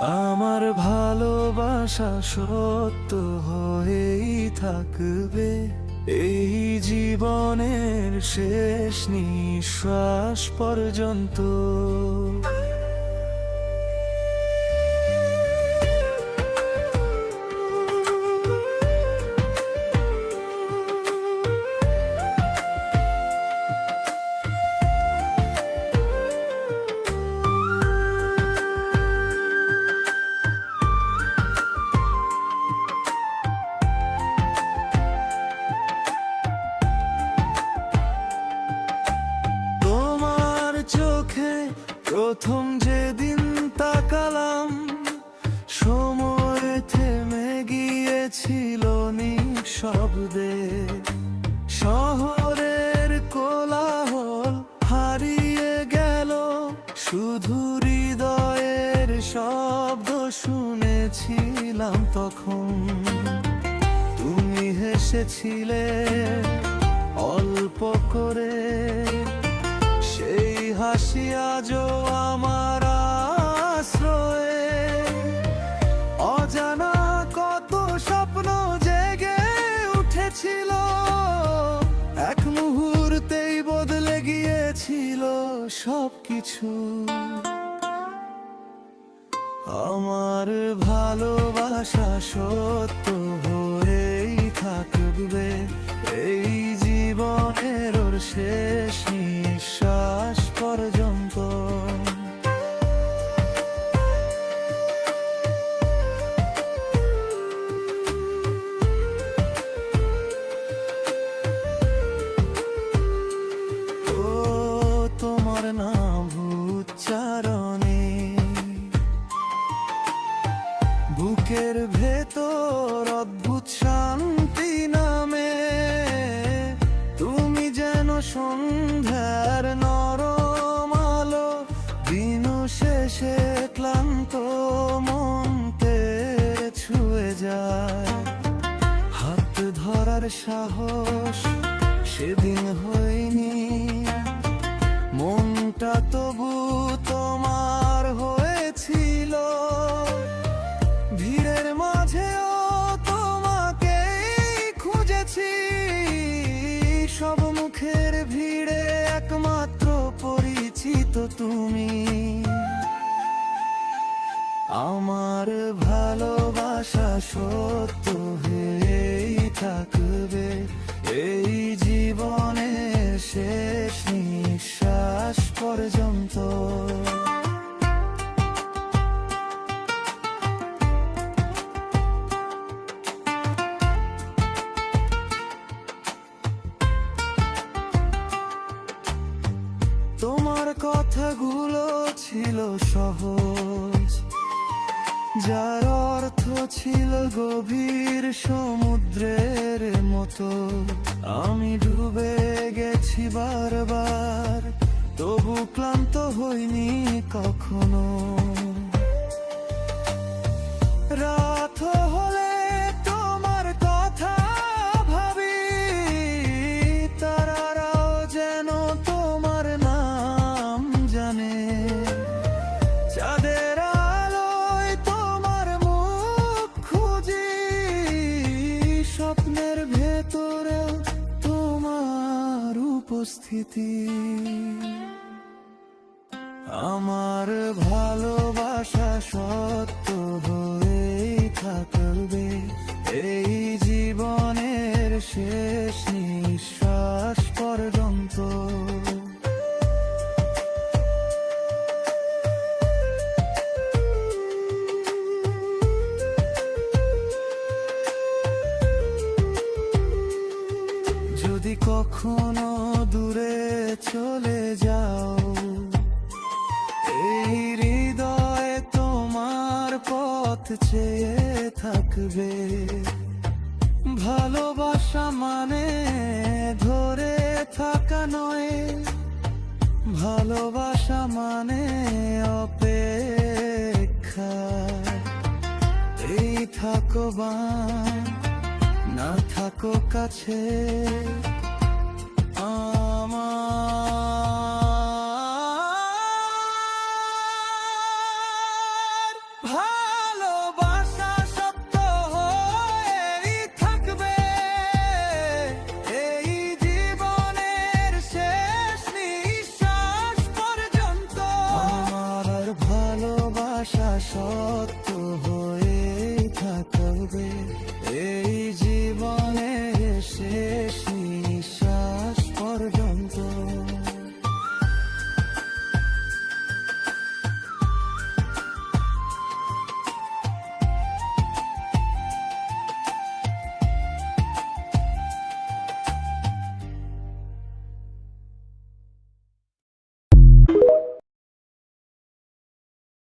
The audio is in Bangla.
আমার ভালোবাসা সত্য হয়েই থাকবে। এই জীবনের শেষ নিঃশ্বাস পর্যন্ত। প্রথম যেদিন তাকালাম, সময় থেমে গিয়েছিল নিঃশব্দে শহরের কোলাহল হারিয়ে গেল, শুধু হৃদয়ের শব্দ শুনেছিলাম তখন। তুমি হেসেছিলে উঠেছিল এক মুহূর্তেই বদলে গিয়েছিল সবকিছু। আমার ভালোবাসা সত্য হয়েই থাকবে এই জীবনের শেষ ভেতর অদ্ভুত শান্তি নামে। তুমি যেন সন্ধ্যার নরম আলো, দিন শেষে ক্লান্ত মনতে ছুঁয়ে যায়। হাত ধরার সাহস সেদিন হয়নি। সব মুখের ভিড়ে একমাত্র পরিচিত তুমি। আমার ভালোবাসা সত্য হয়েই থাকবে। এই জীবনের শেষ নিঃশ্বাস পর্যন্ত। কথাগুলো ছিল সহজ, যার অর্থ ছিল গভীর সমুদ্রের মতো। আমি ডুবে গেছি বারবার, তবু ক্লান্ত হইনি কখনো। চাঁদের আলোয় তোমার মুখ স্বপ্নের ভেতরে তোমার উপস্থিতি। আমার ভালোবাসা সত্য হয়েই থাকবে, এই জীবনের শেষ নিঃশ্বাস কখনো দূরে চলে যাও। এই হৃদয়ে তোমার পথ চেয়ে থাকবে। ভালোবাসা মানে ধরে থাকা নয়। ভালোবাসা মানে অপেক্ষা। এই থাকো বা না থাকো কাছে। ভালোবাসা সত্য থাকবে। এই জীবনের শেষ নিঃশ্বাস পর্যন্ত। ভালোবাসা সত্য হয়ে থাকবে। এই জীবনের শেষ